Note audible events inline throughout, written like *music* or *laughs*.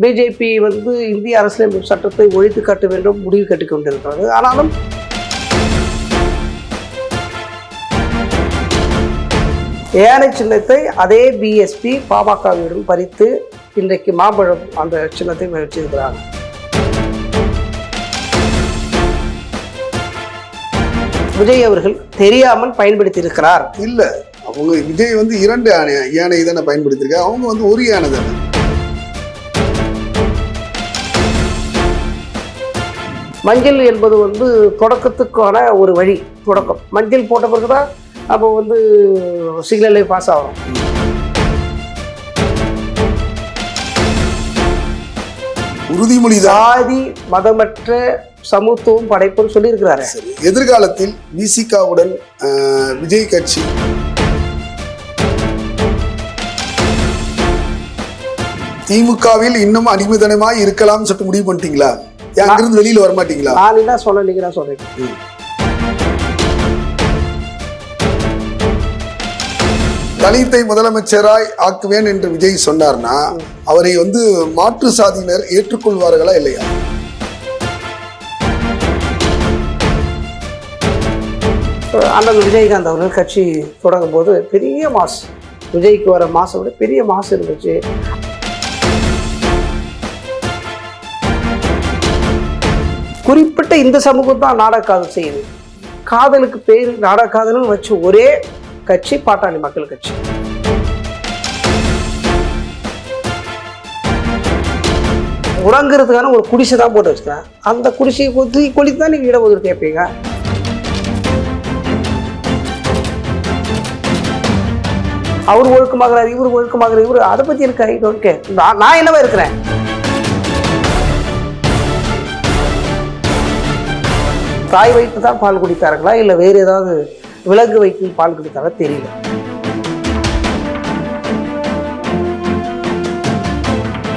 BJP வந்து இந்திய அரசியலமைப்பு சட்டத்தை ஒழித்து காட்ட வேண்டும் முடிவு கட்டிக் கொண்டிருக்கிறது ஆனாலும் ஏனை சின்னத்தை அதே பிஎஸ்பி பாமகவிடம் பறித்து இன்றைக்கு மாம்பழம் அந்த சின்னத்தை வச்சிருக்கிறாங்க விஜய் அவர்கள் தெரியாமல் பயன்படுத்தி இருக்கிறார் அவங்க விஜய் வந்து இரண்டு யானை யானை தானே பயன்படுத்தியிருக்காங்க அவங்க வந்து ஒரு யானை தானே. மஞ்சள் என்பது வந்து தொடக்கத்துக்கான ஒரு வழி தொடக்கம். மஞ்சள் போட்ட பிறகு தான் அப்போ வந்து சிக்னலே பாஸ் ஆகும். உறுதிமொழி சாதி மதமற்ற சமத்துவம் படைப்புன்னு சொல்லியிருக்கிறாரு. எதிர்காலத்தில் விசிகாவுடன் விஜய் கட்சி. திமுகவில் இன்னும் அடிமைதனமாய் இருக்கலாம் சொல்லிட்டு முடிவு பண்ணிட்டீங்களா? அங்கிருந்து வெளியில வர மாட்டீங்களா நான் என்ன சொன்ன நீங்க தான் சொல்றீங்க. தலித்தை முதலமைச்சராய் ஆக்குவேன் என்று விஜய் சொன்னார்னா அவரை வந்து மாற்று சாதியினர் ஏற்றுக்கொள்வார்களா இல்லையா? அண்ணன் விஜயகாந்த் அவர்கள் கட்சி தொடங்கும் போது பெரிய மாஸ் விஜய்க்கு வர மாசம் விட பெரிய மாசம் இருந்துச்சு. குறிப்பிட்ட இந்த சமூகம் தான் நாடக காதல் செய்யுது. காதலுக்கு பேர் நாடக காதல்னு வச்ச ஒரே கட்சி பாட்டாளி மக்கள் கட்சி. உறங்குறதுக்கான ஒரு குடிசை தான் போட்டு வச்சுக்கிறேன். அந்த குடிசையை கொத்தி கொளித்து தான் நீங்கள் இடஒதுக்கீடு கேட்பீங்க. அவர் ஒழுக்கமாகிறார் இவர் ஒழுக்கமாகிறார் இவர் அதை பற்றி எனக்கு ஐ டோன்ட் கேர் நான் நான் என்னவா இருக்கிறேன்? தாய் வைத்து தான் பால் குடித்தார்களா? இல்லை வேறு ஏதாவது விலங்கு வைத்து பால் குடித்தாரா தெரியல.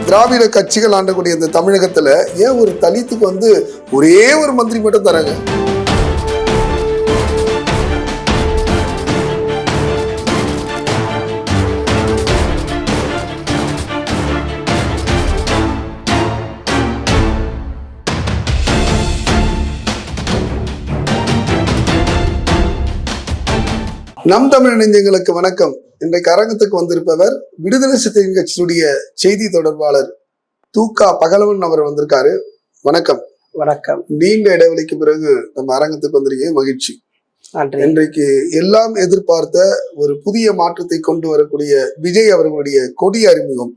திராவிட கட்சிகள் ஆண்டக்கூடிய இந்த தமிழகத்துல ஏன் ஒரு தலித்துக்கு வந்து ஒரே ஒரு மந்திரி மட்டும் தராங்க? நம் தமிழ் நெஞ்சங்களுக்கு வணக்கம். இன்றைக்கு அரங்கத்துக்கு வந்திருப்பவர் விடுதலை சிறுத்தைகள் கட்சியுடைய செய்தி தொடர்பாளர் தூக்கா பகலவன் அவர் வந்திருக்காரு. வணக்கம். வணக்கம். நீண்ட இடைவெளிக்கு பிறகு நம்ம அரங்கத்துக்கு வந்திருக்கீங்க. மகிழ்ச்சி. இன்றைக்கு எல்லாம் எதிர்பார்த்த ஒரு புதிய மாற்றத்தை கொண்டு வரக்கூடிய விஜய் அவர்களுடைய கொடி அறிமுகம்.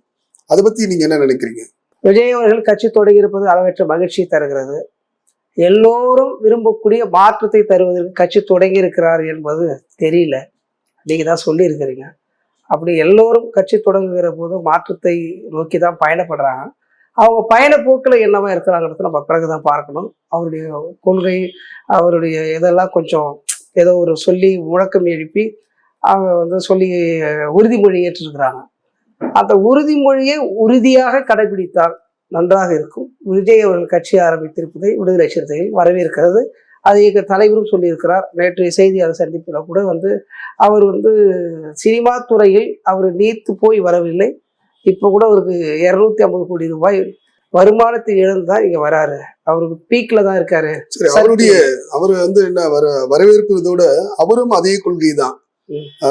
அதை பத்தி நீங்க என்ன நினைக்கிறீங்க? விஜய் அவர்கள் கட்சி தொடங்கியிருப்பது அளவற்ற மகிழ்ச்சி தருகிறது. எல்லோரும் விரும்பக்கூடிய மாற்றத்தை தருவதற்கு கட்சி தொடங்கி இருக்கிறார் என்பது தெரியல. நீங்க தான் சொல்லியிருக்கிறீங்க. அப்படி எல்லோரும் கட்சி தொடங்குகிற போது மாற்றத்தை நோக்கி தான் பயணப்படுறாங்க. அவங்க பயண போக்கில் என்னவா இருக்கிறாங்கிறது நம்ம பிறகு தான் பார்க்கணும். அவருடைய கொள்கை அவருடைய இதெல்லாம் கொஞ்சம் ஏதோ ஒரு சொல்லி முழக்கம் எழுப்பி அவங்க வந்து சொல்லி உறுதிமொழி ஏற்றிருக்கிறாங்க. அந்த உறுதிமொழியை உறுதியாக கடைபிடித்தால் நன்றாக இருக்கும். விஜய் அவர்கள் கட்சி ஆரம்பித்திருப்பதை விடுதலை சிறுத்தைகள் வரவேற்கிறது. அதை இயக்க தலைவரும் சொல்லியிருக்கிறார். நேற்றைய செய்தியாளர் சந்திப்பில் கூட வந்து அவர் வந்து சினிமா துறையில் அவர் நீத்து போய் வரவில்லை. இப்போ கூட அவருக்கு இரநூத்தி ஐம்பது கோடி ரூபாய் வருமானத்தை இழந்து தான் இங்கே வராரு. அவருக்கு பீக்கில் தான் இருக்காரு. அவருடைய அவர் வந்து என்ன வர வரவேற்பதோட அவரும் அதே கொள்கை தான்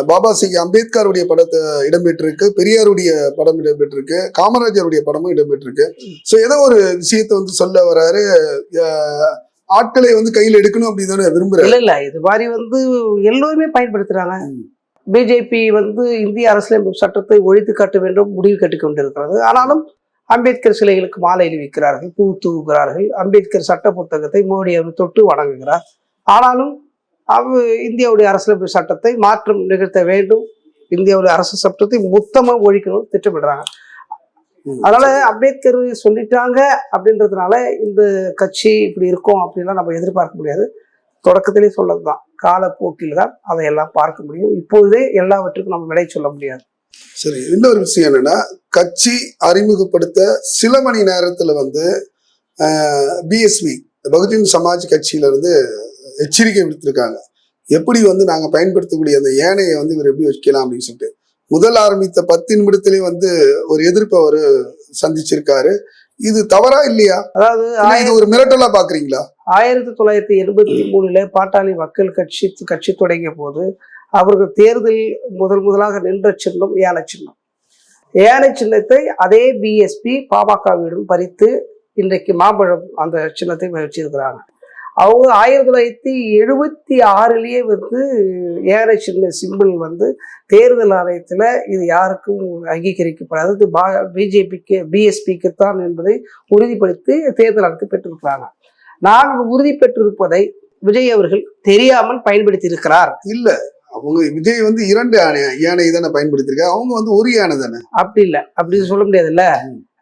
பாபா சிங் அம்பேத்கருடைய படத்தை இடம்பெற்றிருக்கு பெரியாருடைய படம் இடம்பெற்றிருக்கு காமராஜருடைய படமும் இடம்பெற்றிருக்கு. சோ ஏதோ ஒரு விஷயத்தை வந்து சொல்ல வராரு. ஆட்களை வந்து கையில் எடுக்கணும் அப்படின்னு தானே விரும்புறாரு. இல்ல இல்ல இது மாதிரி வந்து எல்லோருமே பயன்படுத்துறாங்க. பிஜேபி வந்து இந்திய அரசியலமைப்பு சட்டத்தை ஒழித்து காட்ட வேண்டும் முடிவு கொண்டிருக்கிறது ஆனாலும் அம்பேத்கர் சிலைகளுக்கு மாலை அணிவிக்கிறார்கள் பூ தூவுகிறார்கள். அம்பேத்கர் சட்ட புத்தகத்தை மோடி அவர் தொட்டு வணங்குகிறார். ஆனாலும் அவ இந்தியாவுடைய அரசியலமைப்பு சட்டத்தை மாற்றம் நிகழ்த்த வேண்டும். இந்தியாவுடைய அரசு சட்டத்தை மொத்தமா ஒழிக்கணும் திட்டமிடுறாங்க. அதனால அம்பேத்கர் சொல்லிட்டாங்க அப்படின்றதுனால இந்த கட்சி இப்படி இருக்கும் அப்படின்லாம் நம்ம எதிர்பார்க்க முடியாது. தொடக்கத்திலே சொன்னதுதான். காலப்போக்கில் தான் அதையெல்லாம் பார்க்க முடியும். இப்பொழுதே எல்லாவற்றுக்கும் நம்ம விடை சொல்ல முடியாது. சரி இன்னொரு விஷயம் என்னன்னா கட்சி அறிமுகப்படுத்த சில மணி நேரத்துல வந்து பிஎஸ்பி பகுஜன் சமாஜ் கட்சியில இருந்து எச்சரிக்கை விடுத்திருக்காங்க. எப்படி வந்து நாங்க பயன்படுத்தக்கூடிய அந்த ஏனையை வந்து இவர் எப்படி வைக்கலாம் அப்படின்னு சொல்லிட்டு. முதல் ஆரம்பித்த பத்து நிமிடத்திலே வந்து ஒரு எதிர்ப்பை அவர் சந்திச்சிருக்காரு. இது தவறா இல்லையா? அதாவது இது ஒரு மிரட்டலா பாக்குறீங்களா? ஆயிரத்தி தொள்ளாயிரத்தி எண்பத்தி மூணுல பாட்டாளி மக்கள் கட்சி கட்சி தொடங்கிய போது அவர்கள் தேர்தலில் முதல் முதலாக நின்ற சின்னம் யானை சின்னம். யானை சின்னத்தை அதே பிஎஸ்பி பாமகவிடம் பறித்து இன்றைக்கு மாம்பழம் அந்த சின்னத்தை வச்சிருக்கிறாங்க. அவங்க ஆயிரத்தி தொள்ளாயிரத்தி எழுபத்தி ஆறுலயே வந்து சின்ன சிம்பிள் வந்து தேர்தல் ஆணையத்தில் இது யாருக்கும் அங்கீகரிக்கப்படாது. இது பா பிஜேபிக்கு பிஎஸ்பிக்கு தான் என்பதை உறுதிப்படுத்தி தேர்தல் ஆணையத்தை பெற்றிருக்கிறாங்க. நாங்கள் உறுதி பெற்றிருப்பதை விஜய் அவர்கள் தெரியாமல் பயன்படுத்தி இருக்கிறார் இல்ல அவங்க விஜய் வந்து இரண்டு யானை யானை தானே பயன்படுத்திருக்காங்க அவங்க வந்து ஒரு யானை தானே? அப்படி இல்லை. அப்படி சொல்ல முடியாதுல்ல.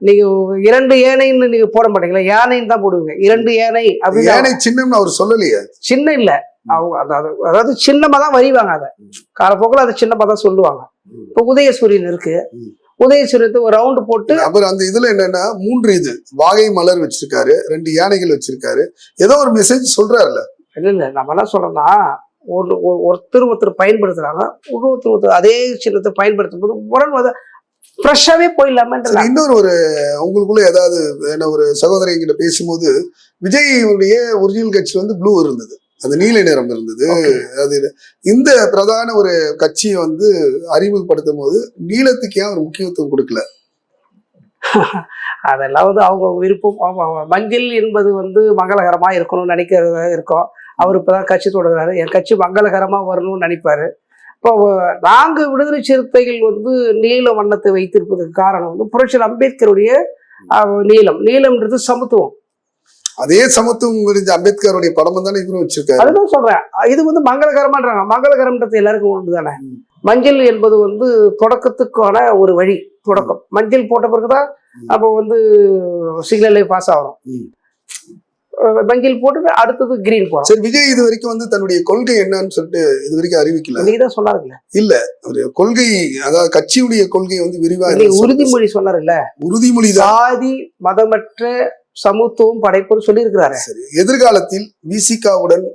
நீங்க இரண்டு ஏனைன்னு நீங்க போட மாட்டீங்களா? யானைன்னு தான் போடுவீங்க. இரண்டு ஏனை அப்படின்னு யானை சின்னம்னு அவர் சொல்லலையே. சின்ன இல்ல. அவங்க அதாவது அதாவது சின்னமா தான் வரிவாங்க அதை காலப்போக்கில் அதை சின்னமா தான் சொல்லுவாங்க. இப்போ உதயசூரியன் இருக்கு. ம். உதயசூரியனுக்கு ஒரு ரவுண்டு போட்டு அப்புறம் அந்த இதுல என்னன்னா மூன்று இது. வாகை மலர் வச்சிருக்காரு ரெண்டு யானைகள் வச்சிருக்காரு. ஏதோ ஒரு மெசேஜ் சொல்றாருல இல்ல இல்ல. நம்ம என்ன சொல்றோம்னா ஒரு ஒரு- ஒருத்தர் ஒருத்தர் பயன்படுத்துறாங்க. இன்னொருத்தர் ஒருத்தர் அதே சின்னத்தை பயன்படுத்தும் போது முரண் ஃப்ரெஷ்ஷாவே போயிடலாமன்ற இன்னொரு ஒரு உங்களுக்குள்ள ஏதாவது என்ன ஒரு சகோதரி கிட்ட பேசும்போது விஜய்வுடைய ஒரிஜினல் கட்சி வந்து ப்ளூ இருந்தது. அந்த நீல நிறம் இருந்தது. அது இந்த பிரதான ஒரு கட்சியை வந்து அறிமுகப்படுத்தும் போது நீலத்துக்கு ஏன் ஒரு முக்கியத்துவம் கொடுக்கல? *laughs* அதெல்லாம் வந்து அவங்க விருப்பம். மஞ்சள் என்பது வந்து மங்களகரமா இருக்கணும்னு நினைக்கிறதா இருக்கும். அவர் இப்பதான் கட்சி தொடங்குறாரு. என் கட்சி மங்களகரமா வரணும்னு நினைப்பாரு. இப்போ நான்கு விடுதலை சிறுத்தைகள் வந்து நீல வண்ணத்தை வைத்திருப்பதற்கு காரணம் வந்து புரட்சியர் அம்பேத்கருடைய அஹ், நீலம் நீலம்ன்றது சமத்துவம். அதே சமத்துவம் குறிஞ்ச அம்பேத்கருடைய படமும் தானே இவரும் வச்சிருக்காரு? அதுதான் சொல்றேன். இது வந்து மங்களகரமான்றாங்க. மங்களகரம்ன்றது எல்லாருக்கும் ஒன்று தானே. மஞ்சள் என்பது வந்து தொடக்கத்துக்கான ஒரு வழி தொடக்கம். மஞ்சள் போட்ட பிறகுதான் அப்போ வந்து சிக்னலே பாஸ் ஆகணும் மஞ்சள் போட்டு அடுத்தது கிரீன் போறோம் சரி விஜய் இது வரைக்கும் வந்து தன்னுடைய கொள்கை என்னன்னு சொல்லிட்டு இது வரைக்கும் அறிவிக்கல. நீங்க தான் சொன்னாருல்ல. அவருடைய கொள்கை அதாவது கட்சியுடைய கொள்கை வந்து விரிவா நீங்க என்ன உறுதிமொழி சொன்னாருல்ல. உறுதிமொழி சாதி மதமற்ற சமத்துவம் படைப்புன்னு சொல்லியிருக்கிறாரு. சரி எதிர்காலத்தில் விசிகாவுடன்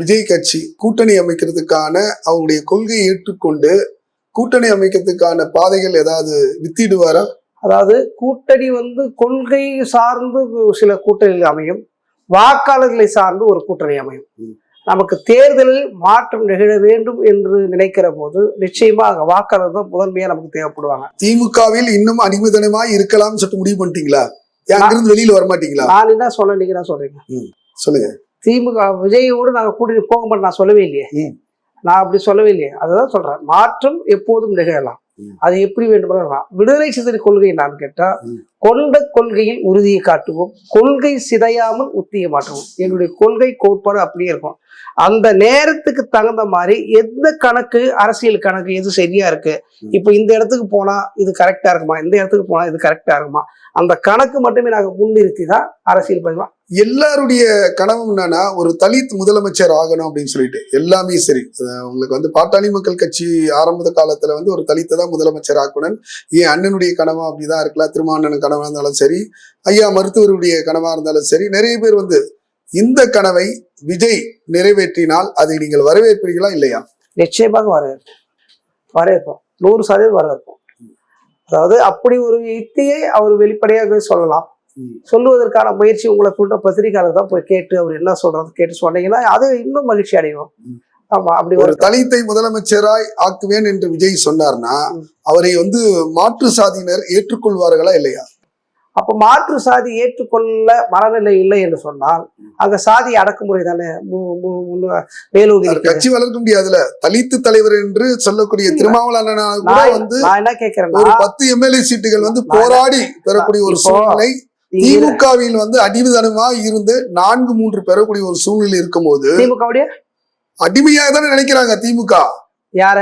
விஜய் கட்சி கூட்டணி அமைக்கிறதுக்கான அவங்களுடைய கொள்கையை ஏற்றுக்கொண்டு கூட்டணி அமைக்கிறதுக்கான பாதைகள் ஏதாவது வித்திடுவாரா? அதாவது கூட்டணி வந்து கொள்கை சார்ந்து சில கூட்டணிகள் அமையும் வாக்காளர்களை சார்ந்து ஒரு கூட்டணி அமையும். நமக்கு தேர்தலில் மாற்றம் நிகழ வேண்டும் என்று நினைக்கிற போது நிச்சயமாக வாக்காளர் தான் முதன்மையா நமக்கு தேவைப்படுவாங்க. திமுகவில் இன்னும் அடிமைதனமாய் இருக்கலாம்னு சொல்லிட்டு முடிவு பண்ணிட்டீங்களா? அங்கிருந்து வெளியில வர மாட்டீங்களா நான் என்ன சொல்ல நீங்க என்ன சொல்றீங்க? சொல்லுங்க. திமுக விஜயோடு நாங்க கூட்டணி போக மாட்டோம் நான் சொல்லவே இல்லையே. நான் அப்படி சொல்லவே இல்லையே. அதுதான் சொல்றேன். மாற்றம் எப்போதும் நிகழலாம். அது எப்படி வேண்டுமானாலும் விடுதலை சிதறி கொள்கை நான் கேட்டா ம். கொண்ட கொள்கையில் உறுதியை காட்டுவோம் கொள்கை சிதையாமல் உத்திய மாற்றுவோம். எங்களுடைய கொள்கை கோட்பாடு அப்படியே இருக்கும். அந்த நேரத்துக்கு தகுந்த மாதிரி எந்த கணக்கு அரசியல் கணக்கு எது சரியா இருக்கு. இப்போ இந்த இடத்துக்கு போனா இது கரெக்டா இருக்குமா? இந்த இடத்துக்கு போனா இது கரெக்டா இருக்குமா? அந்த கணக்கு மட்டுமே நாங்க முன்னிறுத்தி தான் அரசியல் பதிவா எல்லாருடைய கனவும் என்னன்னா ஒரு தலித் முதலமைச்சர் ஆகணும் அப்படின்னு சொல்லிட்டு எல்லாமே சரி. உங்களுக்கு வந்து பாட்டாளி மக்கள் கட்சி ஆரம்ப காலத்துல வந்து ஒரு தலித்தை தான் முதலமைச்சர் ஆக்கணும் என் அண்ணனுடைய கனவா அப்படிதான் இருக்கலாம் திருமாண்ணன் கனவா இருந்தாலும் சரி ஐயா மருத்துவருடைய கனவா இருந்தாலும் சரி நிறைய பேர் வந்து இந்த கனவை விஜய் நிறைவேற்றினால் அதை நீங்கள் வரவேற்பீர்களா இல்லையா? நிச்சயமாக வரவேற்போம். வரவேற்போம். நூறு சதவீதம் வரவேற்போம். அதாவது அப்படி ஒரு யுக்தியை அவர் வெளிப்படையாக சொல்லலாம். சொல்லுவதற்கான முயற்சி உங்களை கூட்ட பத்திரிகையாளர் தான் போய் கேட்டு அவர் என்ன சொல்றது கேட்டு சொன்னீங்கன்னா அது இன்னும் மகிழ்ச்சி அடையும் ம். ஆமா அப்படி ஒரு தலித்தை முதலமைச்சராய் ஆக்குவேன் என்று விஜய் சொன்னார்னா. அவரை வந்து மாற்று சாதியினர் ஏற்றுக்கொள்வார்களா இல்லையா? அப்ப மாற்று சாதி ஏற்றுக்கொள்ள மனநிலை இல்லை என்று சொன்னால் அங்க சாதி அடக்குமுறை தானே? மு- மு- முன்னு- மேலோங்கி அவர் இருக்குது. கட்சி வளர்க்க முடியாதுல தலித்து தலைவர் என்று சொல்லக்கூடிய திருமாவளவன் கூட வந்து நான் என்ன கேட்கிறேன்னா ஒரு பத்து எம்எல்ஏ சீட்டுகள் வந்து போராடி பெறக்கூடிய ஒரு சூழ்நிலை. திமுகவில் வந்து அடிமைதனமா இருந்து நான்கு மூன்று பெறக்கூடிய ஒரு சூழ்நிலை இருக்கும்போது திமுகவுடைய அடிமையாக தானே நினைக்கிறாங்க திமுக. யார?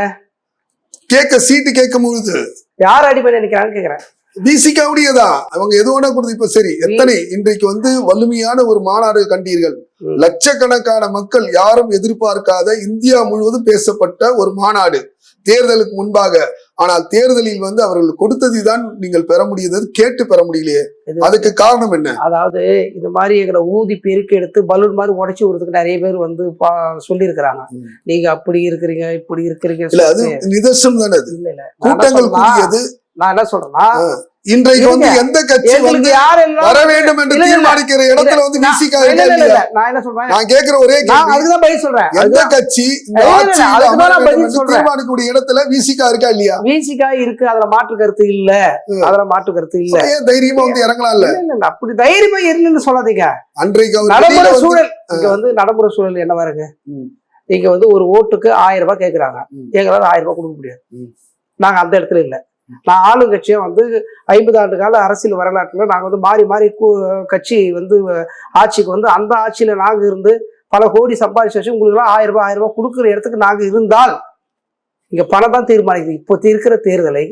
கேட்க சீட்டு கேட்கும் பொழுது யார் அடிப்படை நினைக்கிறான்னு கேக்குறேன். பிசிகாவுடையதான் அவங்க எது வேணா கொடுத்து இப்ப சரி எத்தனை? இன்றைக்கு வந்து வலிமையான ஒரு மாநாடு கண்டீர்கள். லட்சக்கணக்கான மக்கள் யாரும் எதிர்பார்க்காத இந்தியா முழுவதும் பேசப்பட்ட ஒரு மாநாடு தேர்தலுக்கு முன்பாக. ஆனால் தேர்தலில் வந்து அவர்கள் கொடுத்ததை தான் நீங்கள் பெற முடியுது கேட்டு பெற முடியலையே. அதுக்கு காரணம் என்ன? அதாவது இது மாதிரி எங்களை ஊதி பெருக்கி எடுத்து பலூன் மாதிரி உடைச்சு விடுறதுக்கு நிறைய பேர் வந்து சொல்லியிருக்கிறாங்க. நீங்க அப்படி இருக்கிறீங்க இப்படி இருக்கிறீங்க இல்ல அது. நிதர்சனம் தானே கூட்டங்கள் கூடியது நான் என்ன சொல்றேன்னா இன்றைக்கு வந்து. எந்த கட்சி வந்து வர வேண்டும் என்று தீர்மானிக்கிற இடத்துல வந்து விசிகா நான் என்ன சொல்றேன்? நான் கேக்குற ஒரே அதுக்குதான் பதில் சொல்றேன். எந்த கட்சி. தீர்மானிக்கக்கூடிய இடத்துல விசிகா இருக்கா இல்லையா? வீசிக்கா இருக்கு அதுல மாற்று கருத்து இல்ல. அதுல மாற்று கருத்து இல்ல. தைரியமா வந்து இறங்கலாம்ல இல்ல, அப்படி தைரியமா இருன்னு சொல்லாதீங்க. அன்றைக்கு நடைமுறை சூழல். இங்க வந்து நடைமுறை சூழல் என்ன பாருங்க? ம். இங்க வந்து ஒரு ஓட்டுக்கு ஆயிரம் ரூபாய் கேக்குறாங்க. எங்களால ஆயிரம் ரூபாய் கொடுக்க முடியாது. நாங்க அந்த இடத்துல இல்ல. நான் ஆளுங்கட்சியை வந்து ஐம்பது ஆண்டு கால அரசியல் வரலாற்றில் நாங்கள் வந்து மாறி மாறி கட்சி வந்து ஆட்சிக்கு வந்து அந்த ஆட்சியில் நாங்கள் இருந்து பல கோடி சம்பாதிச்சு வச்சு உங்களுக்குலாம் ஆயிரம் ரூபாய் ஆயிரம் ரூபாய் கொடுக்குற இடத்துக்கு நாங்கள் இருந்தால் இங்கே பணம் தான் தீர்மானிக்குது. இப்போ இருக்கிற தேர்தலை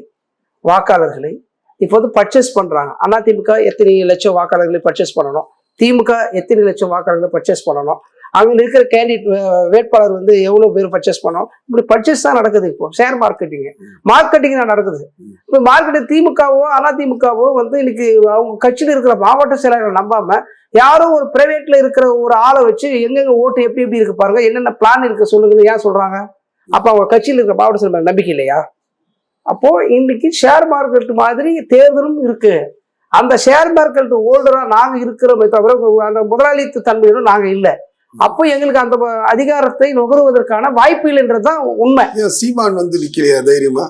வாக்காளர்களை இப்போ வந்து பர்ச்சேஸ் பண்ணுறாங்க அதிமுக எத்தனை லட்சம் வாக்காளர்களை பர்ச்சேஸ் பண்ணணும்? திமுக எத்தனை லட்சம் வாக்காளர்களை பர்ச்சேஸ் பண்ணணும்? அவங்க இருக்கிற கேண்டிடேட் வேட்பாளர் வந்து எவ்வளோ பேர் பர்ச்சேஸ் பண்ணோம்? இப்படி பர்ச்சேஸ் தான் நடக்குது இப்போ. ஷேர் மார்க்கெட்டிங்கு மார்க்கெட்டிங் தான் நடக்குது. இப்போ மார்க்கெட்டு திமுகவோ அதிமுகவோ வந்து இன்னைக்கு அவங்க கட்சியில் இருக்கிற மாவட்ட செயலாளர்கள் நம்பாம யாரோ ஒரு பிரைவேட்ல இருக்கிற ஒரு ஆளை வச்சு எங்கெங்க ஓட்டு எப்படி எப்படி இருக்கு பாருங்க. என்னென்ன பிளான் இருக்கு சொல்லுங்கன்னு ஏன் சொல்றாங்க? அப்போ அவங்க கட்சியில் இருக்கிற மாவட்ட செயலாளர் நம்பிக்கை இல்லையா? அப்போ இன்னைக்கு ஷேர் மார்க்கெட் மாதிரி தேர்தலும் இருக்கு. அந்த ஷேர் மார்க்கெட் ஹோல்டராக நாங்கள் இருக்கிறோமே தவிர அந்த முதலாளித்து தன்மையிலும் நாங்கள் இல்லை. அப்போ எங்களுக்கு அந்த அதிகாரத்தை நுகருவதற்கான வாய்ப்பு இல்லைன்றதுதான் உண்மை ஏன் சீமான் வந்து நிக்கலையா தைரியமா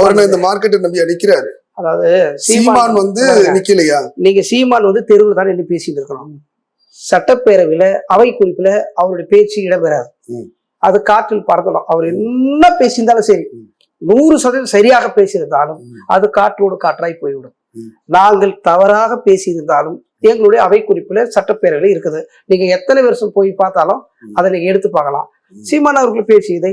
அவர் இந்த மார்க்கெட்டை நம்பி அடிக்கிறாரு அதாவது சீமான் வந்து. நிக்கலையா நீங்க சீமான் வந்து தெருவில் தான் நின்று பேசிட்டு இருக்கணும் சட்டப்பேரவையில அவை குறிப்புல அவருடைய பேச்சு இடம்பெறாது. அது காற்றில் பறக்கணும் அவர் என்ன பேசியிருந்தாலும் சரி. நூறு சதவீதம் சரியாக பேசியிருந்தாலும். அது காற்றோடு காற்றாய் போய்விடும். நாங்கள் தவறாக பேசியிருந்தாலும் எங்களுடைய அவை குறிப்புல சட்டப்பேரவையில இருக்குது. நீங்க எத்தனை வருஷம் போய் பார்த்தாலும். அதை நீங்க எடுத்து பார்க்கலாம். சீமான் அவர்கள் பேசியதை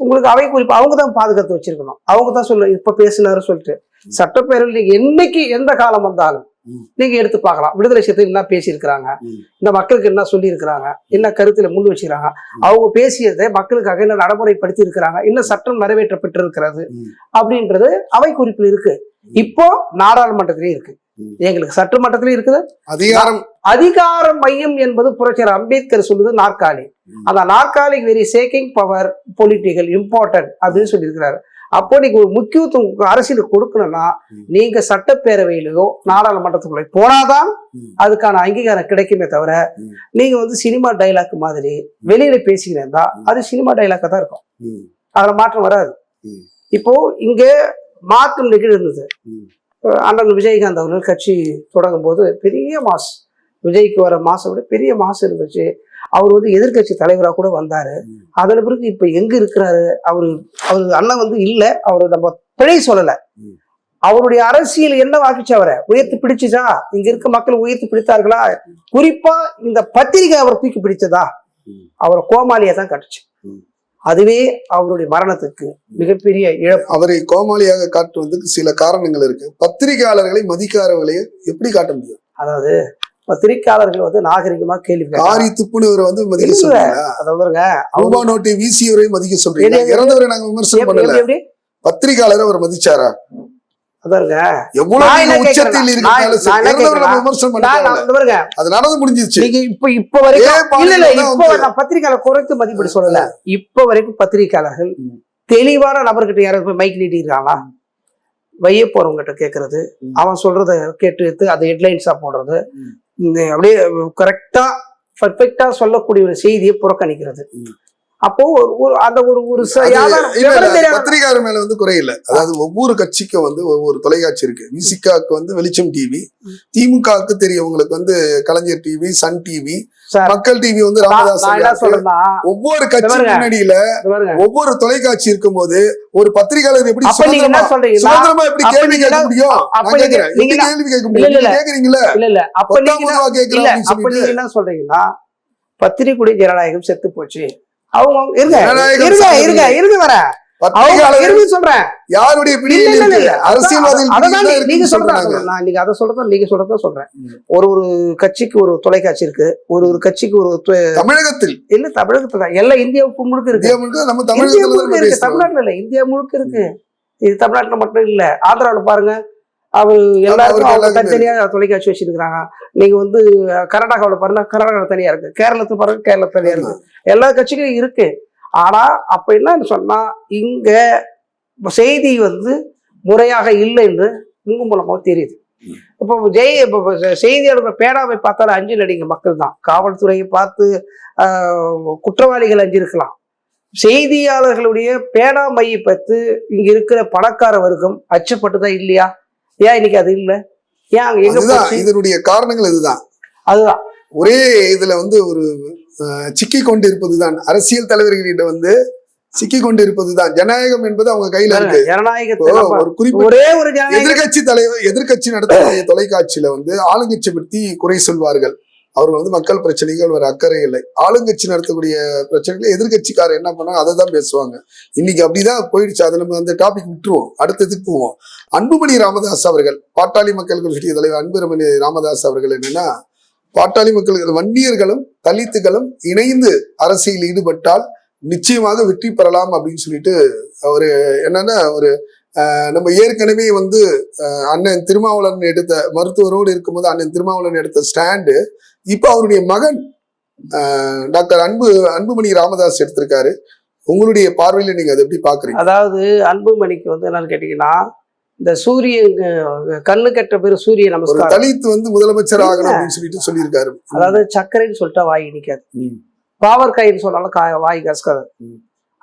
உங்களுக்கு அவை குறிப்பு அவங்க தான் பாதுகாத்து வச்சிருக்கணும். அவங்க தான் சொல்ல இப்ப பேசினாரு சொல்லிட்டு. சட்டப்பேரவையில் நீங்க என்னைக்கு எந்த காலம் வந்தாலும். நீங்க எடுத்து பார்க்கலாம். விடுதலை சிறுத்தை என்ன பேசியிருக்கிறாங்க. இந்த மக்களுக்கு என்ன சொல்லி இருக்கிறாங்க என்ன கருத்துல முன் வச்சுக்கிறாங்க? அவங்க பேசியதை மக்களுக்காக என்ன நடைமுறைப்படுத்தி இருக்கிறாங்க என்ன சட்டம் நிறைவேற்றப்பட்டிருக்கிறது. அப்படின்றது அவை குறிப்பில் இருக்கு இப்போ நாடாளுமன்றத்திலயும் இருக்கு. எங்களுக்கு சட்டமன்றத்திலயும் இருக்குது அதிகாரம் அதிகார மையம் என்பது புரட்சியர் அம்பேத்கர் சொல்லுது நாற்காலி. அந்த நாற்காலி very checking power political important அப்படின்னு சொல்லியிருக்கிறாரு அப்போ நீங்க ஒரு முக்கியத்துவம் அரசியலுக்கு கொடுக்கணும்னா. நீங்க சட்டப்பேரவையிலயோ நாடாளுமன்றத்துக்குள்ள போனாதான். அதுக்கான அங்கீகாரம் கிடைக்குமே தவிர. நீங்க வந்து சினிமா டைலாக் மாதிரி வெளியில இருந்தா அது சினிமா டைலாக்கா தான் இருக்கும். அதுல மாற்றம் வராது. இப்போ இங்க மாற்றம் நிகழ்ந்தது அண்ணன் விஜயகாந்த் அவர்கள் கட்சி தொடங்கும் போது பெரிய மாஸ் விஜய்க்கு வர மாசை விட பெரிய மாசு இருந்துச்சு. அவர் வந்து எதிர்க்கட்சி தலைவராக கூட வந்தாரு. அதன் பிறகு இப்ப எங்க இருக்கிறாரு? அவரு அவரு அண்ணன் வந்து இல்ல அவர் நம்ம பிழை சொல்லல. அவருடைய அரசியல் என்ன வாக்குச்சு அவரை? உயர்த்தி பிடிச்சுச்சா? இங்க இருக்க மக்கள் உயர்த்தி பிடித்தார்களா? குறிப்பா இந்த பத்திரிகை அவரை தூக்கி பிடிச்சதா? அவரை கோமாளியா தான் கட்டுச்சு. அதுவே அவருடைய மரணத்துக்கு மிகப்பெரிய இழப்பு அவரை கோமாளியாக காட்டுவதற்கு சில காரணங்கள் இருக்கு பத்திரிகையாளர்களை மதிக்காதவர்களை எப்படி காட்ட முடியும் அதாவது பத்திரிகையாளர்கள் வந்து நாகரிகமா கேள்வி. காரி துப்புன்னு இவரை வந்து மதிக்க இல்ல. சொல்றீங்களா அதாவதுங்க ரூபா நோட்டை வீசியவரை மதிக்க சொல்றீங்களா எது- இறந்தவரை நாங்க விமர்சனம் பண்ணல? பத்திரிகையாளர் அவர் மதிச்சாரா எவ்வளவு உச்சத்தில் அது நடந்து நீங்க இப்ப இப்ப வரைக்கும் இல்ல இல்ல இப்ப நான் பத்திரிகையாளர் குறைத்து மதிப்பீடு சொல்லல. இப்ப வரைக்கும் பத்திரிகையாளர்கள். தெளிவான நபர்கிட்ட யாராவது மைக் நீட்டி இருக்காங்களா? வைய போறவங்ககிட்ட கேக்குறது ம். அவன் சொல்றத கேட்டு எடுத்து அது ஹெட்லைன்ஸா போடுறது அப்படியே கரெக்டா பர்ஃபெக்டா சொல்லக்கூடிய ஒரு செய்தியை புறக்கணிக்கிறது. அப்போ ஒரு- அந்த ஒரு ஒரு பத்திரிகையாளர் மேல வந்து குறை இல்ல. அதாவது ஒவ்வொரு கட்சிக்கும் வந்து ஒவ்வொரு தொலைக்காட்சி இருக்கு. விசிகாக்கு வந்து வெளிச்சம் டிவி திமுகவுக்கு தெரியவங்களுக்கு வந்து Kalaignar TV Sun TV Makkal TV வந்து ராமதாஸ் ஒவ்வொரு கட்சி பாருங்க. ஒவ்வொரு தொலைக்காட்சி இருக்கும்போது ஒரு பத்திரிகையாளர் எப்படி சுதந்திரமா எப்படி கேள்வி கேட்க முடியும்? கேள்வி கேட்க முடியும்? கேக்குறீங்களா? இல்ல அப்ப நீங்க என்ன- சொல்றீங்கன்னா பத்திரிகுடி ஜனநாயகம் செத்து போச்சு. அவங்க இருங்க இருங்க. இருங்க இருங்க வர. யாருடைய நீங்க சொல்றதா சொல்றாங்க. நான் நீங்க அதை சொல்றதா நீங்க சொல்றதா சொல்றேன். ஒரு ஒரு கட்சிக்கு ஒரு தொலைக்காட்சி இருக்கு. ஒரு ஒரு கட்சிக்கு ஒரு தமிழகத்தில். இல்ல தமிழகத்துல தான். எல்லா இந்தியா முழுக்க இருக்கு. இந்தியா முழுக்க இருக்கு. தமிழ்நாட்டுல இல்ல இந்தியா முழுக்க இருக்கு. இது தமிழ்நாட்டுல மட்டும் இல்ல. ஆந்திராவுல பாருங்க. அவர் எல்லாருக்கும் அவங்க எல்லாருக்குமே தனித்தனியா தொலைக்காட்சி வச்சிருக்காங்க நீங்க வந்து கர்நாடகாவுல பாருங்க கர்நாடகா தனியா இருக்கு. கேரளத்துல பாருங்க கேரளா தனியா இருக்கு. எல்லா கட்சிகளும் இருக்கு. ஆனா அப்ப என்ன சொன்னா இங்க செய்தி வந்து முறையாக இல்லை என்று உங்க மூலமாக தெரியுது. இப்போ ஜெய் இப்போ செய்தியாளர்கள் பேடாவை பார்த்தாலும் அஞ்சு நடிங்க மக்கள் தான். காவல்துறையை பார்த்து குற்றவாளிகள் அஞ்சிருக்கலாம் செய்தியாளர்களுடைய பேடா மையை பத்து இங்க இருக்கிற பணக்கார வர்க்கம் அச்சப்பட்டுதான் இல்லையா? ஏன் இன்னைக்கு அது இல்லை? ஏன் எங்க? இதனுடைய காரணங்கள் இதுதான். அதுதான். ஒரே இதுல வந்து ஒரு சிக்கி கொண்டு இருப்பதுதான் அரசியல் தலைவர்களிட வந்து சிக்கி கொண்டு இருப்பதுதான் ஜனநாயகம் என்பது அவங்க கையில இருக்கு. ஒரு குறிப்பிட்ட எதிர்கட்சி தலைவர் எதிர்கட்சி நடத்தக்கூடிய தொலைக்காட்சியில வந்து ஆளுங்கட்சி பற்றி குறை சொல்வார்கள். அவர்கள் வந்து மக்கள் பிரச்சனைகள் வர அக்கறை இல்லை. ஆளுங்கட்சி நடத்தக்கூடிய பிரச்சனைகளை எதிர்கட்சிக்காரர் என்ன பண்ணாங்க அதை தான் பேசுவாங்க. இன்னைக்கு அப்படிதான் போயிடுச்சு. அதை நம்ம அந்த டாபிக் விட்டுருவோம். அடுத்ததுக்கு போவோம். அன்புமணி ராமதாஸ் அவர்கள் பாட்டாளி மக்கள் கட்சி தலைவர் அன்புமணி ராமதாஸ் அவர்கள் என்னன்னா பாட்டாளி மக்கள் வன்னியர்களும் தலித்துகளும் இணைந்து அரசியல் ஈடுபட்டால் நிச்சயமாக வெற்றி பெறலாம் அப்படின்னு சொல்லிட்டு ஒரு என்னன்னா ஒரு நம்ம ஏற்கனவே வந்து அண்ணன் திருமாவளவன் எடுத்த மருத்துவரோடு இருக்கும்போது அண்ணன் திருமாவளவன் எடுத்த ஸ்டாண்டு இப்போ அவருடைய மகன் டாக்டர் அன்பு அன்புமணி ராமதாஸ் எடுத்திருக்காரு. உங்களுடைய பார்வையில நீங்க அதை எப்படி பாக்குறீங்க? அதாவது அன்புமணிக்கு வந்து என்னன்னு கேட்டீங்கன்னா இந்த சூரியன் கண்ணு கெட்ட பேர் சூரிய நமஸ்காரம். தலித் வந்து முதலமைச்சர் ஆகணும் அப்படின்னு சொல்லிட்டு சொல்லியிருக்காரு. அதாவது சர்க்கரைன்னு சொல்லிட்டா வாய் நிக்காது. ம். பாவற்காயின்னு சொன்னாலும் வாய் கசக்காது.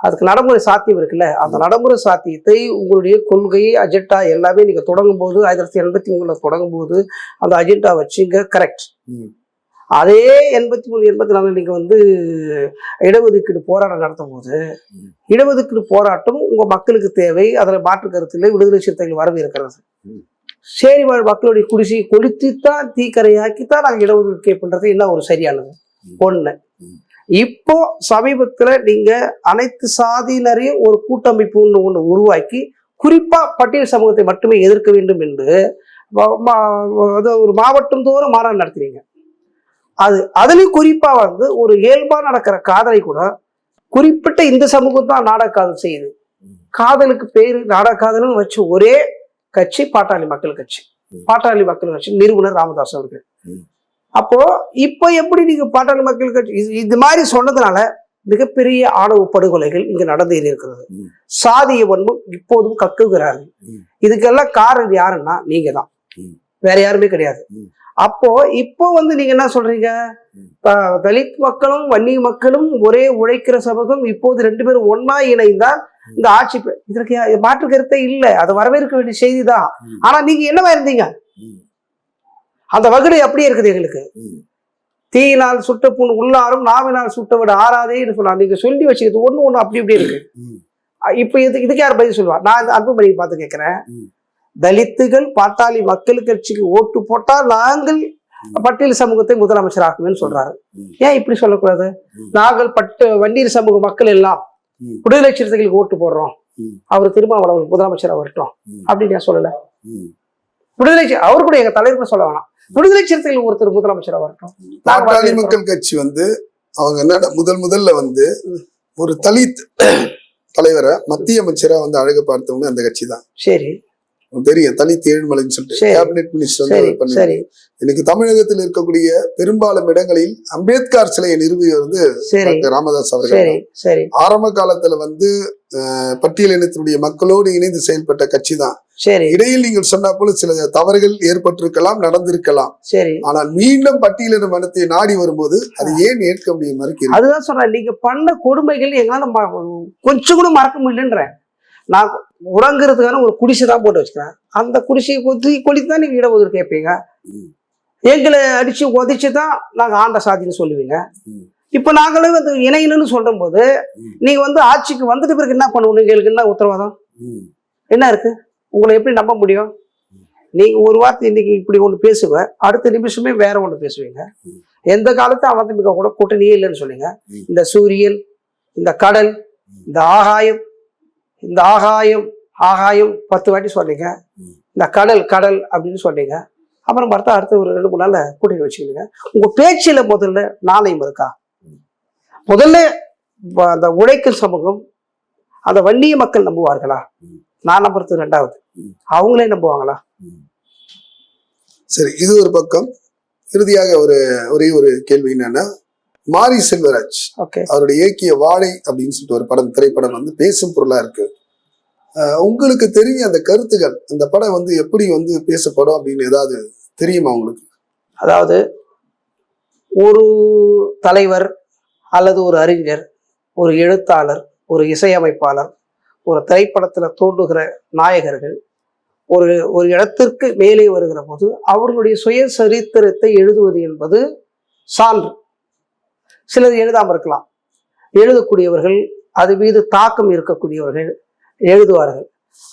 அதுக்கு நடைமுறை சாத்தியம் இருக்குல்ல? அந்த நடைமுறை சாத்தியத்தை உங்களுடைய கொள்கை அஜெண்டா எல்லாமே நீங்க தொடங்கும் போது ஆயிரத்தி தொள்ளாயிரத்தி எண்பத்தி மூணுல தொடங்கும் போது அந்த அஜெண்டா வச்சுங்க. கரெக்ட். அதே எண்பத்தி மூணு எண்பத்தி நாலு நீங்க வந்து இடஒதுக்கீடு போராட்டம் நடத்தும் போது. இடஒதுக்கீடு போராட்டம் உங்க மக்களுக்கு தேவை. அதுல மாற்று கருத்தில் விடுதலை சிறுத்தைகள் வரவேற்கிறது ம். சேரி வாழ் மக்களுடைய குடிசையை கொளுத்தித்தான் தீக்கரையாக்கித்தான் நாங்கள் இடஒதுக்கீடு கேட்பது என்ன ஒரு சரியானது? ம். இப்போ சமீபத்துல நீங்க அனைத்து சாதியினரையும் ஒரு கூட்டமைப்புன்னு ஒண்ணு உருவாக்கி குறிப்பா பட்டியல் சமூகத்தை மட்டுமே எதிர்க்க வேண்டும் என்று ஒரு மாவட்டம் தோறும் மாநாடு நடத்துறீங்க அது அதுலயும் குறிப்பா வந்து ஒரு இயல்பா நடக்கிற காதலை கூட குறிப்பிட்ட இந்த சமூகம் தான் நாடக காதல் செய்யுது. காதலுக்கு பேரு நாடக காதல்னு வச்சு ஒரே கட்சி பாட்டாளி மக்கள் கட்சி. பாட்டாளி மக்கள் கட்சி நிறுவனர் ராமதாஸ் அவர்கள். அப்போ இப்போ எப்படி நீங்க பாட்டாளி மக்கள் கட்சி இது மாதிரி சொன்னதுனால மிகப்பெரிய ஆணவ படுகொலைகள் இங்கு நடந்து இருக்கிறது. சாதிய வன்மம் இப்போதும் கக்குகிறார்கள். இதுக்கெல்லாம் காரணம் யாருன்னா நீங்க தான். வேற யாருமே கிடையாது. அப்போ இப்போ வந்து நீங்க என்ன சொல்றீங்க தலித் மக்களும் வன்னிய மக்களும் ஒரே உழைக்கிற சமூகம் இப்போது ரெண்டு பேரும் ஒன்னா இணைந்தால் இந்த ஆட்சி இதற்கு மாற்று கருத்தே இல்லை அது வரவேற்க வேண்டிய செய்திதான். ஆனா நீங்க என்னவா இருந்தீங்க. அந்த வகுடு அப்படியே இருக்குது எங்களுக்கு. தீயினால் சுட்ட புண் உள்ளாரும் நாவினால் சுட்ட விட ஆறாதேன்னு சொல்லலாம் நீங்க சொல்லி வச்சுக்கிறது ஒண்ணு ஒண்ணு அப்படி இப்படி இருக்கு இப்ப இது இதுக்கு யார் பதில் சொல்லுவா நான் இந்த அன்புமணி பார்த்து கேட்கிறேன். தலித்துகள் பாட்டாளி மக்கள் கட்சிக்கு ஓட்டு போட்டால் நாங்கள் பட்டியல் சமூகத்தை முதலமைச்சராக்குவேன்னு சொல்றாரு ம். ஏன் இப்படி சொல்லக்கூடாது. நாங்கள் பட்டு வண்டியர் சமூக மக்கள் எல்லாம். விடுதலை சிறுத்தைகளுக்கு ஓட்டு போடுறோம். அவர் திருமாவளவன் முதலமைச்சரா வரட்டும். அப்படின்னு நான் சொல்லல. விடுதலை அவர் கூட எங்க தலைவர் சொல்ல வேணாம் விடுதலை சிறுத்தைகள் ஒருத்தர் முதலமைச்சரா வரட்டும் பாட்டாளி. மக்கள் கட்சி வந்து அவங்க என்ன முதல் முதல்ல வந்து. ஒரு தலித் தலைவரை மத்திய அமைச்சரா வந்து அழகு பார்த்தவங்க அந்த கட்சி தான் சரி தெரியும் தலித் ஏழுமலைன்னு சொல்லிட்டு. கேபினெட் மினிஸ்டர் சரி இன்னைக்கு தமிழகத்தில் இருக்கக்கூடிய பெரும்பாலும் இடங்களில் அம்பேத்கர் சிலையை நிறுவியவர் வந்து ராமதாஸ் அவர்கள் ஆரம்ப காலத்துல வந்து அஹ், பட்டியல் இனத்தினுடைய மக்களோடு இணைந்து செயல்பட்ட கட்சி தான். இடையில் நீங்கள் சொன்ன போல சில தவறுகள் ஏற்பட்டிருக்கலாம் நடந்திருக்கலாம். சரி. ஆனால் மீண்டும் பட்டியலின மனத்தை நாடி வரும்போது அது ஏன் ஏற்க முடியும் அதுதான் சொல்றேன் நீங்க பண்ண கொடுமைகள் எங்களால கொஞ்சம் கூட மறக்க முடியலன்றேன். நான் உறங்குறதுக்கான ஒரு குடிசை தான் போட்டு வச்சுக்கிறேன் அந்த குடிசையை கொத்தி கொளித்து தான் நீங்க இடஒதுக்கீடு கேட்பீங்க. எங்களை அடிச்சு உதைச்சு தான் நாங்க ஆண்ட சாதின்னு சொல்லுவீங்க. இப்ப நாங்களே வந்து இணையணும்னு சொல்லும் போது ம். நீங்க வந்து ஆட்சிக்கு வந்துட்டு பிறகு என்ன பண்ணுவோம் எங்களுக்கு என்ன உத்தரவாதம். என்ன இருக்கு உங்களை எப்படி நம்ப முடியும் நீங்க ஒரு வார்த்தை இன்னைக்கு இப்படி ஒண்ணு பேசுவ அடுத்த நிமிஷமே வேற ஒண்ணு பேசுவீங்க. எந்த காலத்து அவதிமிக கூட கூட்டணியே இல்லைன்னு சொன்னீங்க ம். இந்த சூரியன் இந்த கடல் இந்த ஆகாயம் இந்த ஆகாயம் ஆகாயம் பத்து வாட்டி சொன்னீங்க. இந்த கடல் கடல் அப்படின்னு சொன்னீங்க. அப்புறம் பார்த்தா அடுத்த ஒரு ரெண்டு மூணு நாளில் கூட்டிட்டு வச்சுக்கிங்க. உங்க பேச்சில முதல்ல நாணயம் இருக்கா? முதல்ல அந்த உழைக்கும் சமூகம் அந்த வன்னிய மக்கள் நம்புவார்களா? நான் நம்புறது ரெண்டாவது. அவங்களே நம்புவாங்களா? சரி இது ஒரு பக்கம். இறுதியாக ஒரு ஒரே ஒரு கேள்வி என்னன்னா மாரி செல்வராஜ் ஓகே அவருடைய இயக்கிய வாழை அப்படின்னு சொல்லிட்டு ஒரு படம் திரைப்படம் வந்து பேசும் பொருளா இருக்கு. உங்களுக்கு தெரிஞ்ச அந்த கருத்துக்கள் அந்த படம் வந்து எப்படி வந்து பேசப்படும் அப்படின்னு ஏதாவது தெரியுமா உங்களுக்கு? அதாவது ஒரு தலைவர் அல்லது ஒரு அறிஞர் ஒரு எழுத்தாளர் ஒரு இசையமைப்பாளர் ஒரு திரைப்படத்தில் தோன்றுகிற நாயகர்கள் ஒரு ஒரு இடத்திற்கு மேலே வருகிற போது அவர்களுடைய சுயசரித்திரத்தை எழுதுவது என்பது சான்று. சிலர் எழுதாமல் இருக்கலாம். எழுதக்கூடியவர்கள் அது மீது தாக்கம் இருக்கக்கூடியவர்கள் எழுதுவார்கள்.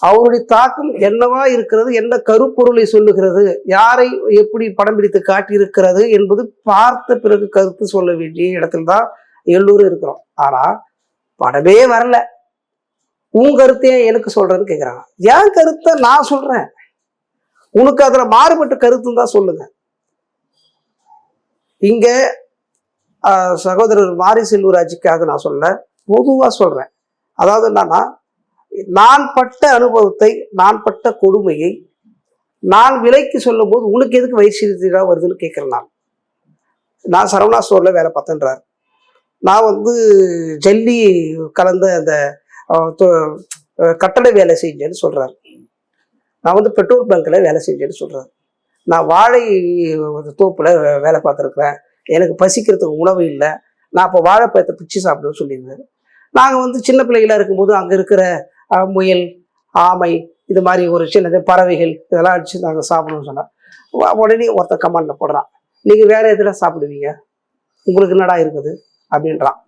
அவருடைய தாக்கம் என்னவா இருக்கிறது என்ன கருப்பொருளை சொல்லுகிறது யாரை எப்படி படம் பிடித்து காட்டியிருக்கிறது என்பது பார்த்த பிறகு கருத்து சொல்ல வேண்டிய இடத்துல தான் எல்லோரும் இருக்கிறோம். ஆனா படமே வரல. உன் கருத்தையே எனக்கு சொல்றேன்னு கேட்குறாங்க என் கருத்தை நான் சொல்றேன். உனக்கு அதுல மாறுபட்ட கருத்துன்னு தான் சொல்லுங்க. இங்க சகோதரர் மாரி செல்வராஜுக்காக நான் சொல்ல பொதுவாக சொல்கிறேன் அதாவது என்னன்னா நான் பட்ட அனுபவத்தை நான் பட்ட கொடுமையை நான் விலைக்கு சொல்லும்போது உனக்கு எதுக்கு வயிற்று வருதுன்னு கேட்குறேன் நான். நான் சரவணா ஸ்டோரில் வேலை பார்த்தேன்றார். நான் வந்து ஜல்லி கலந்த அந்த கட்டட வேலை செஞ்சேன்னு சொல்கிறார் நான் வந்து பெட்ரோல் பங்க்கில் வேலை செஞ்சேன்னு சொல்கிறார் நான் வாழை தோப்பில் வேலை பார்த்துருக்குறேன். எனக்கு பசிக்கிறதுக்கு உணவு இல்லை. நான் அப்போ வாழைப்பழத்தை பிச்சு சாப்பிடுவேன்னு சொல்லியிருந்தாரு. நாங்கள் வந்து சின்ன பிள்ளைகளாக இருக்கும்போது அங்கே இருக்கிற முயல் ஆமை இது மாதிரி ஒரு சின்னது பறவைகள் இதெல்லாம் அடிச்சு நாங்கள் சாப்பிடுவோம்னு சொன்னால் உடனே ஒருத்தன் கமாண்டில் போடுறான். நீங்கள் வேறு எதில் சாப்பிடுவீங்க? உங்களுக்கு என்னடா இருக்குது? அப்படின்றான்.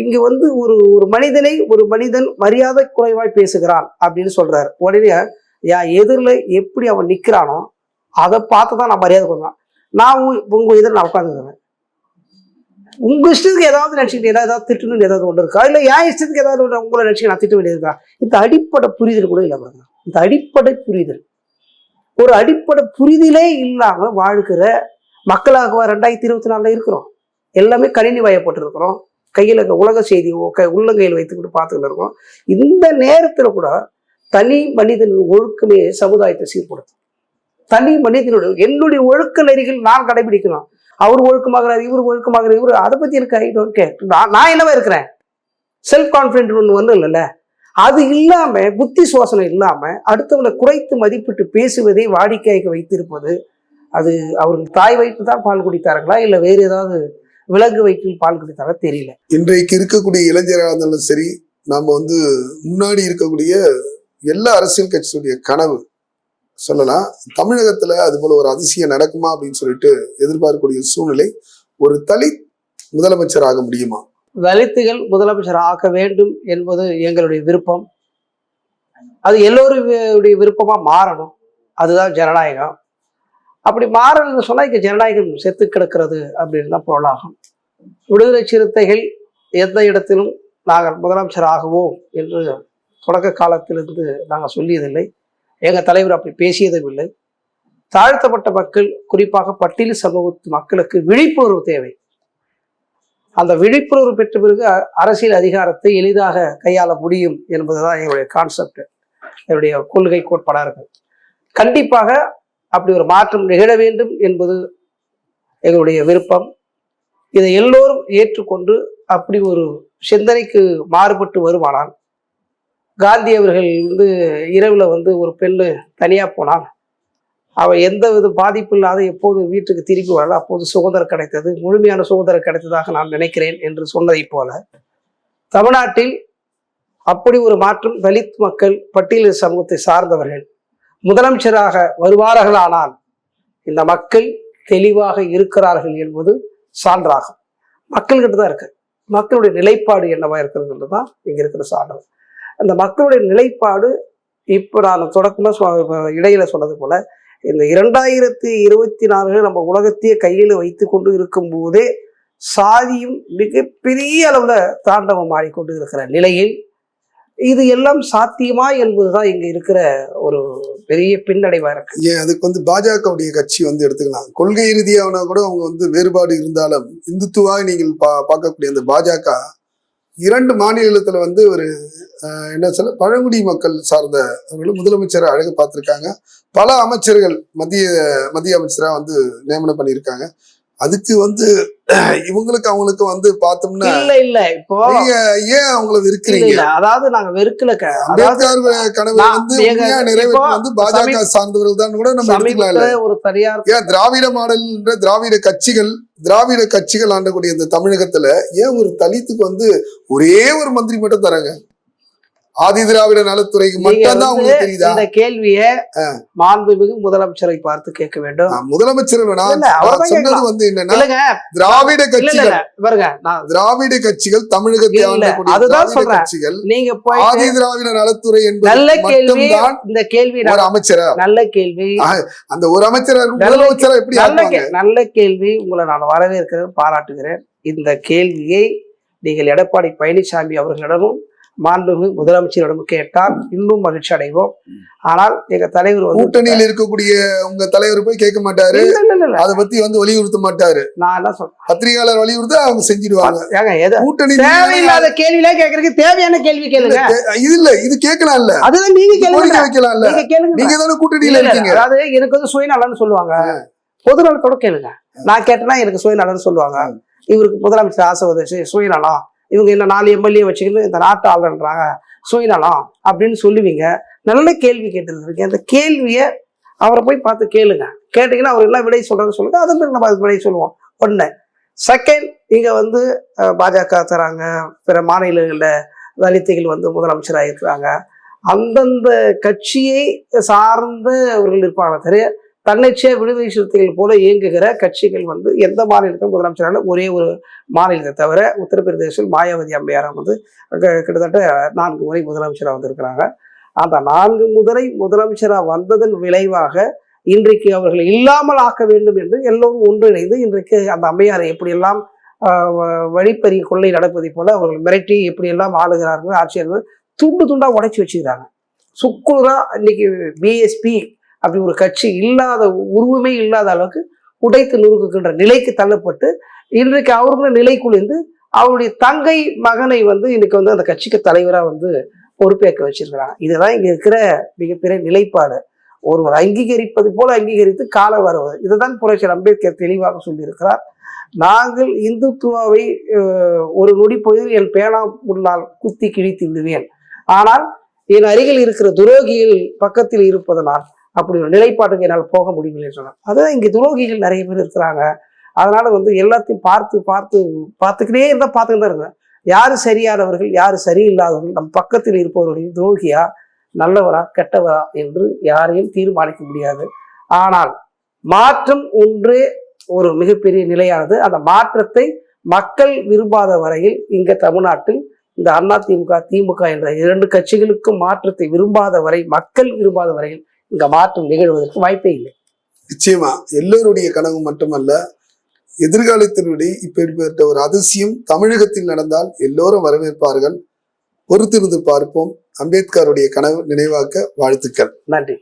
இங்கே வந்து ஒரு ஒரு மனிதனை ஒரு மனிதன் மரியாதை குறைவாய் பேசுகிறான் அப்படின்னு சொல்கிறார் உடனே என் எதிரில் எப்படி அவன் நிற்கிறானோ அதை பார்த்து தான் நான் மரியாதை கொடுப்பேன் நான் உங்கள் உங்க நான் உட்காந்துக்கிறேன் உங்க இஷ்டத்துக்கு ஏதாவது நினைச்சுக்கிட்டு ஏதாவது திட்டணும்னு ஏதாவது ஒன்று இருக்கா? இல்லை என் இஷ்டத்துக்கு ஏதாவது ஒன்று உங்களை நினைச்சு நான் திட்ட வேண்டியது இருக்கா? இந்த அடிப்படை புரிதல் கூட இல்லை பாருங்க. இந்த அடிப்படை புரிதல். ஒரு அடிப்படை புரிதலே இல்லாம வாழ்கிற மக்களாக ரெண்டாயிரத்தி இருபத்தி நாலுல இருக்கிறோம். எல்லாமே கணினி வயப்பட்டிருக்கிறோம். கையில் உலக செய்தி க உள்ளங்கையில் வைத்துக்கிட்டு பார்த்துக்கிட்டு இருக்கோம். இந்த நேரத்தில் கூட தனி மனிதன் ஒழுக்கமே சமுதாயத்தை சீர்படுத்தும். தனி மனிதனுடைய என்னுடைய ஒழுக்க நெறிகள் நான் கடைபிடிக்கணும். அவர் ஒழுக்கமாகிறார் இவர் ஒழுக்கமாகிறார் இவர் அதை பத்தி இருக்க ஐ டோன்ட் கேர் நான் நான் என்னவா இருக்கிறேன்? செல்ஃப் கான்ஃபிடென்ட் ஒன்று ஒன்றும் இல்லைல்ல. அது இல்லாம புத்தி சோசனை இல்லாம அடுத்தவனை குறைத்து மதிப்பிட்டு பேசுவதை வாடிக்கையாக வைத்திருப்பது அது அவர்கள் தாய் வயிற்று தான் பால் குடித்தார்களா இல்லை வேறு ஏதாவது விலங்கு வயிற்றில் பால் குடித்தாரா தெரியல. இன்றைக்கு இருக்கக்கூடிய இளைஞராக இருந்தாலும் சரி நம்ம வந்து முன்னாடி இருக்கக்கூடிய எல்லா அரசியல் கட்சியுடைய கனவு சொல்லலாம் தமிழகத்துல அது போல ஒரு அதிசயம் நடக்குமா அப்படின்னு சொல்லிட்டு எதிர்பார்க்கக்கூடிய சூழ்நிலை ஒரு தலித் முதலமைச்சர் ஆக முடியுமா? தலித்துகள் முதலமைச்சர் ஆக்க வேண்டும் என்பது எங்களுடைய விருப்பம். அது எல்லோருடைய விருப்பமா மாறணும். அதுதான் ஜனநாயகம். அப்படி மாறணும்னு சொன்னா இங்க ஜனநாயகம் செத்து கிடக்கிறது அப்படின்னு தான் பொருளாகும். விடுதலை சிறுத்தைகள் எந்த இடத்திலும் நாங்கள் முதலமைச்சர் ஆகுவோம் என்று தொடக்க காலத்திலிருந்து நாங்கள் சொல்லியதில்லை. எங்கள் தலைவர் அப்படி பேசியதும் இல்லை. தாழ்த்தப்பட்ட மக்கள் குறிப்பாக பட்டியல் சமூகத்து மக்களுக்கு விழிப்புணர்வு தேவை. அந்த விழிப்புணர்வு பெற்ற பிறகு அரசியல் அதிகாரத்தை எளிதாக கையாள முடியும் என்பதுதான் எங்களுடைய கான்செப்ட் என்னுடைய கொள்கை கோட்பாடாக இருக்கு கண்டிப்பாக அப்படி ஒரு மாற்றம் நிகழ வேண்டும் என்பது எங்களுடைய விருப்பம். இதை எல்லோரும் ஏற்றுக்கொண்டு அப்படி ஒரு சிந்தனைக்கு மாறுபட்டு வருமானால் காந்தி அவர்கள் வந்து இரவில் வந்து ஒரு பெண்ணு தனியாக போனால் அவள் எந்த வித பாதிப்பு இல்லாத எப்போது வீட்டுக்கு திரும்பி வரல. அப்போது சுதந்திரம் கிடைத்தது. முழுமையான சுதந்திரம் கிடைத்ததாக நான் நினைக்கிறேன் என்று சொன்னதைப் போல தமிழ்நாட்டில் அப்படி ஒரு மாற்றம் தலித் மக்கள் பட்டியல் சமூகத்தை சார்ந்தவர்கள் முதலமைச்சராக வருவார்களானால் இந்த மக்கள் தெளிவாக இருக்கிறார்கள் என்பது சான்றாகும். மக்கள்கிட்ட தான் இருக்கு. மக்களுடைய நிலைப்பாடு என்னவா இருக்கிறது தான் இங்க இருக்கிற சான்று அந்த மக்களுடைய நிலைப்பாடு இப்போ நான் தொடக்கமாக சொ- இடையில சொன்னது போல இந்த இரண்டாயிரத்தி இருபத்தி நாலு நம்ம உலகத்தையே கையில் வைத்து கொண்டு இருக்கும் போதே சாதியும் மிகப்பெரிய அளவில் தாண்டவம் ஆடிக்கொண்டு இருக்கிற நிலையில் இது எல்லாம் சாத்தியமா என்பதுதான் இங்க இருக்கிற ஒரு பெரிய பின்னடைவா இருக்கு. ஏன் அதுக்கு வந்து பாஜகவுடைய கட்சி வந்து எடுத்துக்கலாம். கொள்கை ரீதியானா கூட அவங்க வந்து வேறுபாடு இருந்தாலும் இந்துத்துவாக நீங்கள் பா பார்க்கக்கூடிய அந்த பாஜக இரண்டு மாநிலத்துல வந்து ஒரு அஹ், என்ன சொல்ல பழங்குடி மக்கள் சார்ந்த அவர்களும் முதலமைச்சரை அழகு பார்த்திருக்காங்க. பல அமைச்சர்கள் மத்திய மத்திய அமைச்சரா வந்து நியமனம் பண்ணியிருக்காங்க. அதுக்கு வந்து *clears throat* இவங்களுக்கு அவங்களுக்கு வந்து பார்த்தோம்னா இல்ல இல்ல. இப்போ ஏன் அவங்கள வெறுக்கிறீங்க? அதாவது நாங்க வெறுக்கல கனவு வந்து வந்து பாஜக சார்ந்தவர்கள் தான் கூட நம்ம எடுத்துக்கலாம் இல்ல. ஒரு தனியார் ஏன் திராவிட மாடல் என்ற திராவிட கட்சிகள் திராவிட கட்சிகள் ஆண்டக்கூடிய இந்த தமிழகத்துல ஏன் ஒரு தலித்துக்கு வந்து ஒரே ஒரு மந்திரி மட்டும் தராங்க? ஆதி திராவிட நலத்துறைக்கு நீங்க மட்டும் தான் வந்து உங்களுக்கு தெரியுதா? இந்த கேள்விய மாண்புமிகு முதலமைச்சரை பார்த்து கேட்க வேண்டும். முதலமைச்சர் சொன்னது. வந்து என்னன்னா திராவிட கட்சிகள். பாருங்க திராவிட கட்சிகள் தமிழகத்தை இல்ல, ஆண்டக்கூடிய அதுதான். கட்சிகள் நீங்க ஆதி திராவிட நலத்துறை நல்ல என்பது கேள்வி மட்டும்தான் இந்த கேள்வி ஒரு அமைச்சரா? நல்ல கேள்வி. அந்த ஒரு அமைச்சரா நல்ல முதலமைச்சரா எப்படி நல்ல நல்ல கேள்வி உங்களை நான் வரவேற்கிறேன் பாராட்டுகிறேன். இந்த கேள்வியை நீங்கள் எடப்பாடி பழனிசாமி அவர்களிடமும் மாண்புமிகு முதலமைச்சரிடமும் கேட்டால் இன்னும் மகிழ்ச்சி அடைவோம். ஆனால் எங்க தலைவர் கூட்டணியில் இருக்கக்கூடிய உங்க தலைவர் போய் கேட்க மாட்டாரு. அதை பத்தி வந்து வலியுறுத்த மாட்டாரு. நான் என்ன சொல்றேன்? பத்திரிகையாளர் வலியுறுத்த அவங்க செஞ்சிடுவாங்க. கூட்டணி தேவையில்லாத கேள்விலாம் கேட்கறதுக்கு தேவையான கேள்வி கேளுங்க. இது இல்ல இது கேட்கலாம் இல்ல அதுதான் நீங்க கோரிக்கை வைக்கலாம் இல்ல நீங்க தானே கூட்டணியில இருக்கீங்க. அதாவது எனக்கு வந்து சுயநலன்னு சொல்லுவாங்க. பொதுநலத்தோட கேளுங்க. நான் கேட்டேன்னா எனக்கு சுயநலன்னு சொல்லுவாங்க. இவருக்கு முதலமைச்சர் ஆசை வந்துச்சு சுயநலம். இவங்க என்ன நாலு எம்எல்ஏ வச்சுக்கிட்டு இந்த நாட்டு ஆளுன்றாங்க சுயநலம் அப்படின்னு சொல்லுவீங்க. நல்ல கேள்வி கேட்டுருக்கீங்க அந்த கேள்வியை அவரை போய் பார்த்து கேளுங்க. கேட்டீங்கன்னா அவர் என்ன விடை சொல்றாரு சொல்லுங்க. அதை பிறகு நம்ம அதுக்கு விடை சொல்லுவோம். ஒன்று செகண்ட் இங்கே வந்து பாஜக தராங்க. பிற மாநிலங்களில் தலித்துகள் வந்து முதலமைச்சராக இருக்கிறாங்க அந்தந்த கட்சியை சார்ந்தவர்கள் இருப்பாங்க. தெரிய தன்னிச்சைய விடுதலை சிறுத்தைகள் போல இயங்குகிற கட்சிகள் வந்து எந்த மாநிலத்திலும் முதலமைச்சராக ஒரே ஒரு மாநிலத்தை தவிர உத்தரப்பிரதேசத்தில் மாயாவதி அம்மையாரம் வந்து கிட்டத்தட்ட நான்கு முறை முதலமைச்சராக வந்திருக்கிறாங்க. அந்த நான்கு முதலை முதலமைச்சராக வந்ததன் விளைவாக இன்றைக்கு அவர்களை இல்லாமல் ஆக்க வேண்டும் என்று எல்லோரும் ஒன்றிணைந்து இன்றைக்கு அந்த அம்மையாரை எப்படியெல்லாம் வ- வழிப்பறி கொள்ளை நடப்பதை போல அவர்கள் மிரட்டி எப்படியெல்லாம் ஆளுகிறார்கள் ஆட்சியர்கள் துண்டு துண்டாக உடைச்சி வச்சுக்கிறாங்க. சுக்குனரா இன்னைக்கு பிஎஸ்பி அப்படி ஒரு கட்சி இல்லாத உருவமே இல்லாத அளவுக்கு உடைத்து நுறுக்குகின்ற நிலைக்கு தள்ளப்பட்டு இன்றைக்கு அவர்களும் நிலை குளிர்ந்து அவருடைய தங்கை மகனை வந்து இன்னைக்கு வந்து அந்த கட்சிக்கு தலைவராக வந்து பொறுப்பேற்க வச்சிருக்கிறாங்க இதுதான் இங்கே இருக்கிற மிகப்பெரிய நிலைப்பாடு. ஒருவர் அங்கீகரிப்பது போல அங்கீகரித்து கால வருவது இதுதான் புரட்சியர் அம்பேத்கர் தெளிவாக சொல்லியிருக்கிறார். நாங்கள் இந்துத்துவாவை ஒரு நொடி பொழுதில் என் பேனா முன்னால் குத்தி கிழித்து விடுவேன். ஆனால் என் அருகில் இருக்கிற துரோகியில் பக்கத்தில் இருப்பதனால் அப்படி ஒரு நிலைப்பாட்டுக்கு என்னால் போக முடியவில்லை சொன்னார். அதான் இங்கே துரோகிகள் நிறைய பேர் இருக்கிறாங்க. அதனால வந்து எல்லாத்தையும் பார்த்து பார்த்து பார்த்துக்கிட்டே இருந்தால் பார்த்துக்கிட்டு தான் இருங்க யார் சரியானவர்கள் யார் சரியில்லாதவர்கள் நம் பக்கத்தில் இருப்பவர்கள் துரோகியா நல்லவரா கெட்டவரா என்று யாரையும் தீர்மானிக்க முடியாது. ஆனால் மாற்றம் ஒன்றே ஒரு மிகப்பெரிய நிலையானது. அந்த மாற்றத்தை மக்கள் விரும்பாத வரையில் இங்க தமிழ்நாட்டில் இந்த அண்ணா திமுக திமுக என்ற இரண்டு கட்சிகளுக்கும் மாற்றத்தை விரும்பாத வரை மக்கள் விரும்பாத வரையில் இங்க மாற்றம் நிகழ்வதற்கு வாய்ப்பே இல்லை. நிச்சயமா எல்லோருடைய கனவு மட்டுமல்ல எதிர்காலத்தினுடைய இப்படிப்பட்ட ஒரு அதிசயம் தமிழகத்தில் நடந்தால் எல்லோரும் வரவேற்பார்கள். பொறுத்திருந்து பார்ப்போம். அம்பேத்கருடைய கனவு நினைவாக்க வாழ்த்துக்கள். நன்றி.